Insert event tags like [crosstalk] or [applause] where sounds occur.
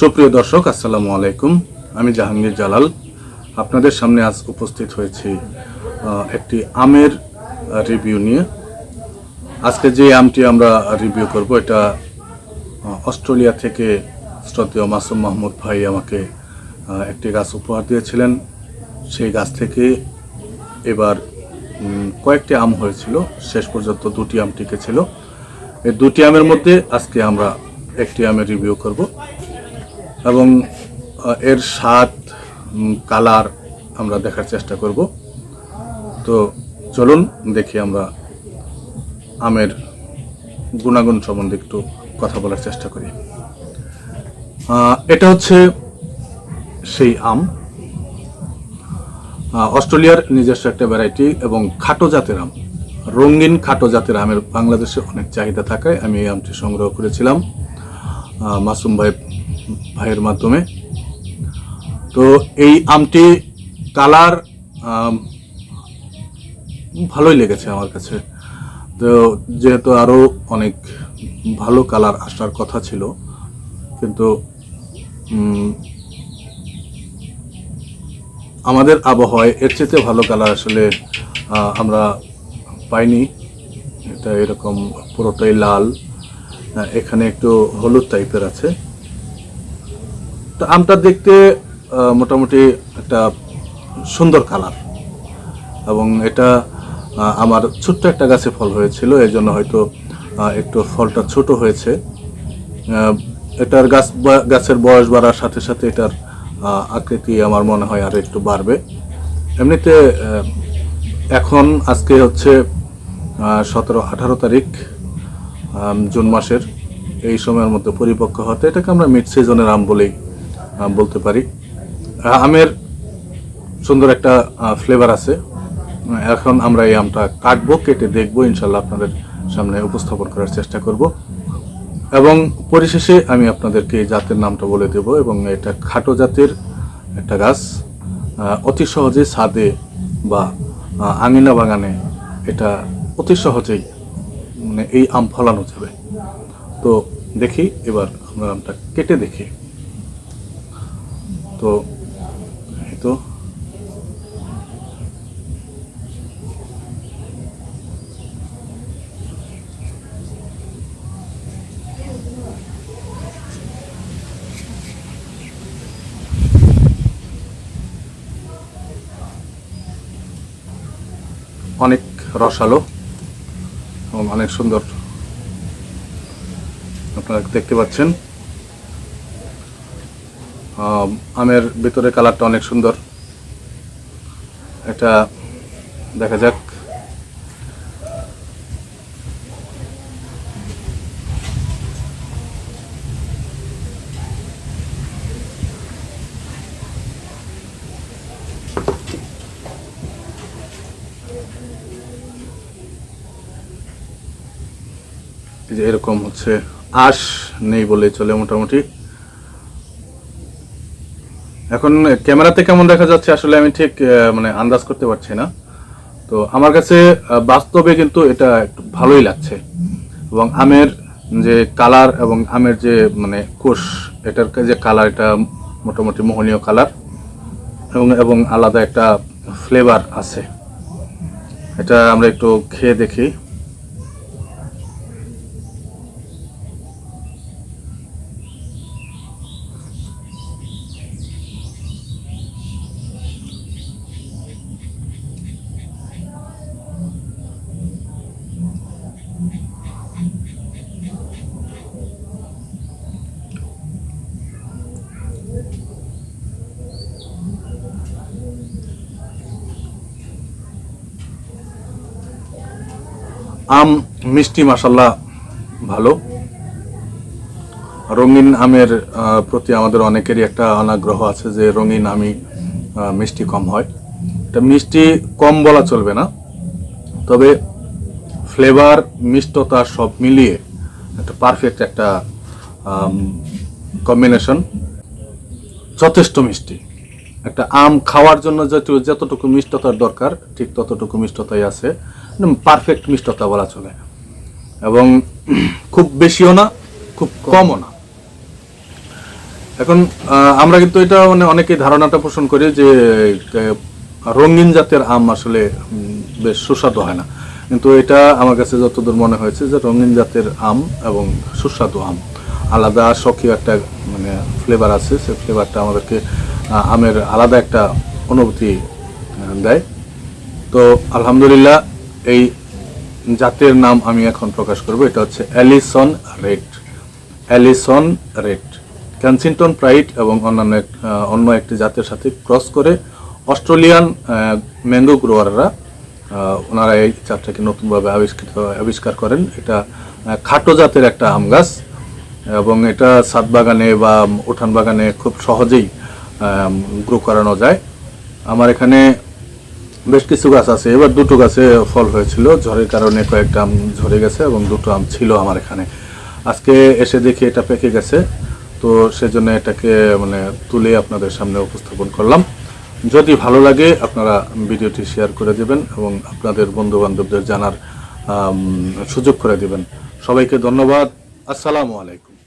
সুপ্রিয় দর্শক, আসসালামু আলাইকুম। আমি জাহাঙ্গীর জালাল। আপনাদের সামনে আজ উপস্থিত হয়েছি একটি আমের রিভিউ নিয়ে। আজকে যে আমটি আমরা রিভিউ করব, এটা অস্ট্রেলিয়া থেকে শ্রদ্ধেয় মাসুম মাহমুদ ভাই আমাকে একটি গাছ উপহার দিয়েছিলেন। সেই গাছ থেকে এবার কয়েকটি আম হয়েছিল। শেষ পর্যন্ত দুটি আম টিকেছিল এই দুটি আমের মধ্যে আজকে আমরা একটি আমের রিভিউ করব। এবং এর স্বাদ কালার আমরা দেখার চেষ্টা করব। তো চলুন দেখি আমরা আমের গুণাগুণ সম্বন্ধে একটু কথা বলার চেষ্টা করি। এটা হচ্ছে সেই আম। অস্ট্রেলিয়ার নিজস্ব একটা ভ্যারাইটি এবং খাটো জাতের আম। রঙিন খাটো জাতের আমের বাংলাদেশে অনেক চাহিদা থাকায় আমি এই আমটি সংগ্রহ করেছিলাম। মাসুম ভাই ভাইয়ের মাধ্যমে। তো এই আমটি কালার ভালোই লেগেছে আমার কাছে। তো যেহেতু আরও অনেক ভালো কালার আসার কথা ছিল, কিন্তু আমাদের আবহাওয়ায় এর চেয়ে ভালো কালার আসলে আমরা পাইনি। এটা এরকম পুরোটাই লাল। এখানে একটু হলুদ টাইপের আছে। তো আমটা দেখতে মোটামুটি একটা সুন্দর কালার এবং এটা আমার ছোট্ট একটা গাছে ফল হয়েছিল এই জন্য হয়তো একটু ফলটা ছোট হয়েছে। এটার গাছ গাছের বয়স বাড়ার সাথে সাথে এটার আকৃতি আমার মনে হয় আর একটু বাড়বে। এমনিতে এখন আজকে হচ্ছে সতেরো, আঠারো তারিখ জুন মাসের, এই সময়ের মধ্যে পরিপক্ক হতে, এটাকে আমরা মিড সিজনের আম বলেই বলতে পারি। আমের সুন্দর একটা ফ্লেভার আছে। এখন আমরা এই আমটা কাটবো, কেটে দেখব ইনশাল্লাহ আপনাদের সামনে উপস্থাপন করার চেষ্টা করব। এবং পরিশেষে আমি আপনাদেরকে এই জাতের নামটা বলে দেব এবং এটা খাটো জাতের একটা গাছ। অতি সহজে ছাদে বা আঙিনা বাগানে এটা অতি সহজেই মানে এই আম ফলানো যাবে। তো দেখি, এবার আমরা আমটা কেটে দেখি। তো তো। অনেক রসালো এবং অনেক সুন্দর। আপনারা দেখতে পাচ্ছেন। আমের ভিতরে কালারটা অনেক সুন্দর। এটা দেখা যাক। এরকম হচ্ছে, আশ নেই বলে চলে মোটামুটি। এখন ক্যামেরাতে কেমন দেখা যাচ্ছে আসলে আমি ঠিক মানে আন্দাজ করতে পারছি না। তো আমার কাছে বাস্তবে কিন্তু এটা একটু ভালোই লাগছে। এবং আমের যে কালার এবং আমের যে মানে কোষ, এটার যে কালার, এটা মোটামুটি মোহনীয় কালার। এবং এবং আলাদা একটা ফ্লেভার আছে। এটা আমরা একটু খেয়ে দেখি। আম, মিষ্টি মাসাল্লাহ ভালো। রঙিন আমের প্রতি আমাদের অনেকেরই একটা অনাগ্রহ আছে যে রঙিন আমি মিষ্টি কম হয়। এটা মিষ্টি কম বলা চলবে না, তবে ফ্লেভার, মিষ্টতা সব মিলিয়ে একটা পারফেক্ট একটা কম্বিনেশন। যথেষ্ট মিষ্টি। একটা আম খাওয়ার জন্য যত যতটুকু মিষ্টতার দরকার, ঠিক ততটুকু মিষ্টতাই আছে। পারফেক্ট মিষ্টতা বলা চলে। এবং [clears throat] খুব বেশিও না, খুব কমও না। এখন আমরা কিন্তু এটা মানে অনেকেই ধারণাটা পোষণ করি যে রঙিন জাতের আম আসলে বেশ সুস্বাদু হয় না। কিন্তু এটা আমার কাছে যতদূর মনে হয়েছে যে, রঙিন জাতের আম এবং সুস্বাদু আম। আলাদা স্বকীয় একটা মানে ফ্লেভার আছে। সেই ফ্লেভারটা আমাদেরকে আমের আলাদা একটা অনুভূতি দেয়। তো আলহামদুলিল্লাহ, এই জাতের নাম আমি এখন প্রকাশ করব। এটা হচ্ছে Allison Red. Allison Red. Kensington pride এবং অন্যান্য অন্য একটি জাতের সাথে ক্রস করে অস্ট্রেলিয়ান ম্যাঙ্গো গ্রোয়াররা ওনারা এই জাতটাকে নতুনভাবে আবিষ্কৃত, আবিষ্কার করেন। এটা খাটো জাতের একটা আম গাছ এবং এটা ছাদ বাগানে বা উঠান বাগানে খুব সহজেই গ্রো করানো যায়। আমার এখানে বেশ কিছু গাছ আছে। এবার দুটো গাছে ফল হয়েছিল। ঝড়ের কারণে কয়েকটা আম ঝরে গেছে এবং দুটো আম ছিল আমার এখানে। আজকে এসে দেখি এটা পেকে গেছে। তো সেজন্য এটাকে মানে তুলে আপনাদের সামনে উপস্থাপন করলাম। যদি ভালো লাগে, আপনারা ভিডিওটি শেয়ার করে দেবেন এবং আপনাদের বন্ধু বান্ধবদের জানার সুযোগ করে দেবেন। সবাইকে ধন্যবাদ। আসসালামু আলাইকুম।